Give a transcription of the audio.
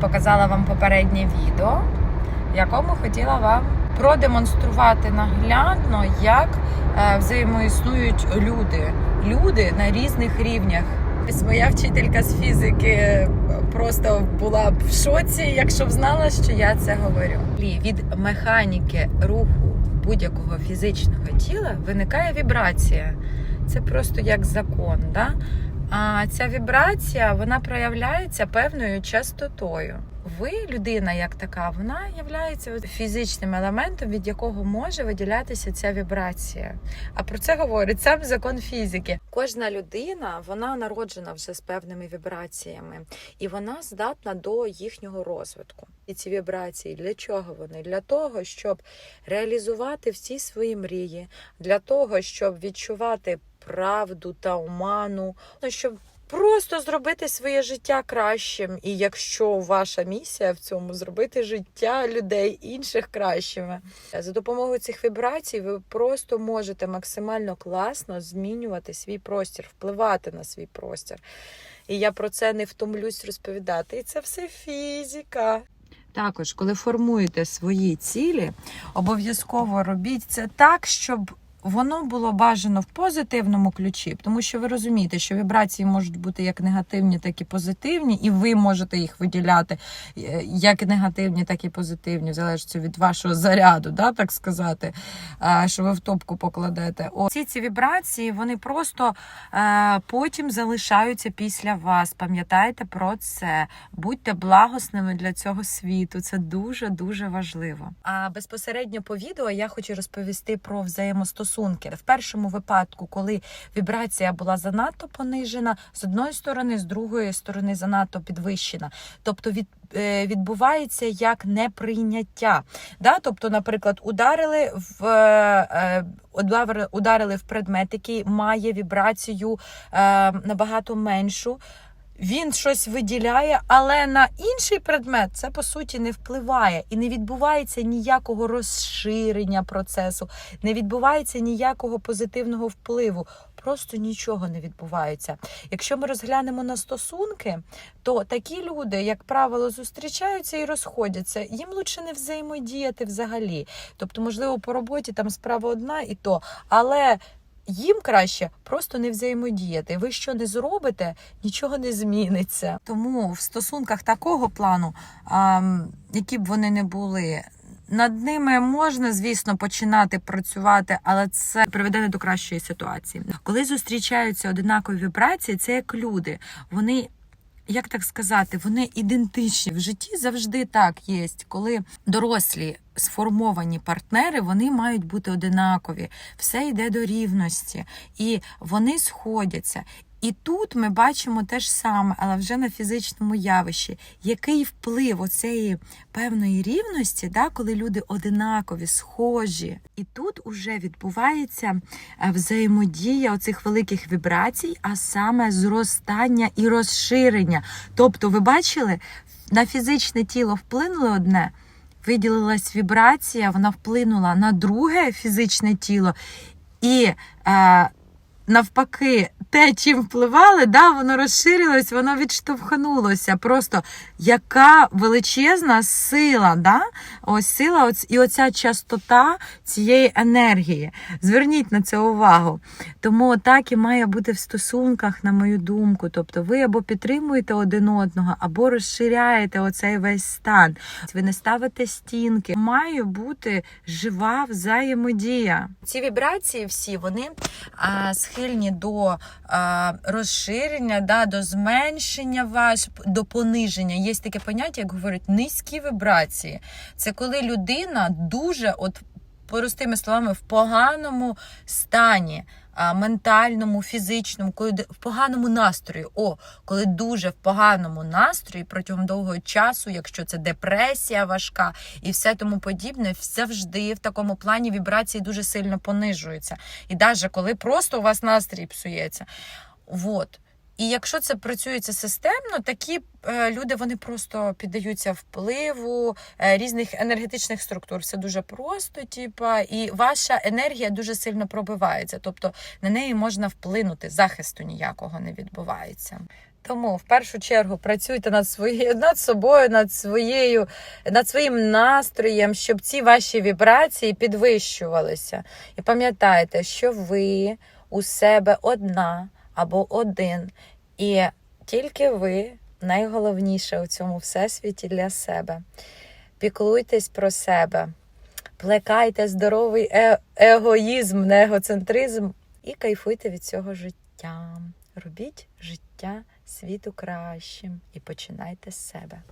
показала вам попереднє відео, в якому хотіла вам продемонструвати наглядно, як е, взаємоіснують люди. Люди на різних рівнях. Ось Моя вчителька з фізики просто була б в шоці, якщо б знала, що я це говорю. Від механіки руху будь-якого фізичного тіла виникає вібрація. Це просто як закон. Да? А ця вібрація вона проявляється певною частотою. Ви, людина як така, вона є фізичним елементом, від якого може виділятися ця вібрація. А про це говорить сам закон фізики. Кожна людина вона народжена вже з певними вібраціями, і вона здатна до їхнього розвитку. І ці вібрації для чого вони? Для того, щоб реалізувати всі свої мрії, для того, щоб відчувати правду та оману, ну, щоб просто зробити своє життя кращим. І якщо ваша місія в цьому зробити життя людей інших кращими, за допомогою цих вібрацій ви просто можете максимально класно змінювати свій простір, впливати на свій простір. І я про це не втомлюсь розповідати. І це все фізика. Також, коли формуєте свої цілі, обов'язково робіть це так, щоб воно було бажано в позитивному ключі, тому що ви розумієте, що вібрації можуть бути як негативні, так і позитивні, і ви можете їх виділяти е, як негативні, так і позитивні, в залежності від вашого заряду, да, так сказати, е, що ви в топку покладете. О, ці ці вібрації вони просто е, потім залишаються після вас. Пам'ятайте про це, будьте благосними для цього світу. Це дуже дуже важливо. А безпосередньо по відео я хочу розповісти про взаємостосунки. В першому випадку, коли вібрація була занадто понижена, з одної сторони, з другої сторони занадто підвищена. Тобто від е, відбувається як неприйняття. Да? Тобто, наприклад, ударили в е, ударили- ударили в предмет, який має вібрацію е, набагато меншу. Він щось виділяє, але на інший предмет це по суті не впливає і не відбувається ніякого розширення процесу, не відбувається ніякого позитивного впливу. Просто нічого не відбувається. Якщо ми розглянемо на стосунки, то такі люди, як правило, зустрічаються і розходяться. Їм лучше не взаємодіяти взагалі. Тобто, можливо, по роботі там справа одна і то, але. Їм краще просто не взаємодіяти. Ви що не зробите, нічого не зміниться. Тому в стосунках такого плану, які б вони не були, над ними можна, звісно, починати працювати, але це приведе не до кращої ситуації. Коли зустрічаються одинакові вібрації, це як люди. Вони. Як так сказати, вони ідентичні в житті завжди так є. Коли дорослі сформовані партнери, вони мають бути одинакові, все йде до рівності, і вони сходяться. І тут ми бачимо те ж саме, але вже на фізичному явищі, який вплив оцеї певної рівності, да, коли люди одинакові, схожі. І тут уже відбувається е, взаємодія оцих великих вібрацій, а саме зростання і розширення. Тобто, ви бачили, на фізичне тіло вплинуло одне. Виділилась вібрація, вона вплинула на друге фізичне тіло, і е, навпаки, те, чим впливали, да, воно розширилось, воно відштовхнулося. Просто яка величезна сила, да? ось сила ось, і оця частота цієї енергії. Зверніть на це увагу. Тому так і має бути в стосунках, на мою думку. Тобто ви або підтримуєте один одного, або розширяєте оцей весь стан. Ви не ставите стінки. Має бути жива взаємодія. Ці вібрації всі вони а, схильні до а, розширення, да, до зменшення ваш, до пониження. Є таке поняття, як говорять, низькі вібрації. Це коли людина дуже, от простими словами, в поганому стані. Ментальному, фізичному, коли в поганому настрої. О, коли дуже в поганому настрої протягом довгого часу, якщо це депресія важка і все тому подібне, завжди в такому плані вібрації дуже сильно понижуються. І навіть коли просто у вас настрій псується. Вот. І якщо це працюється системно, такі е, люди вони просто піддаються впливу е, різних енергетичних структур. Все дуже просто, типа, і ваша енергія дуже сильно пробивається. Тобто на неї можна вплинути, захисту ніякого не відбувається. Тому в першу чергу працюйте над своєю над собою, над своєю, над своїм настроєм, щоб ці ваші вібрації підвищувалися. І пам'ятайте, що ви у себе одна або один, і тільки ви найголовніше у цьому всесвіті для себе. Піклуйтесь про себе, плекайте здоровий е- егоїзм, не егоцентризм і кайфуйте від цього життя. Робіть життя світу кращим і починайте з себе.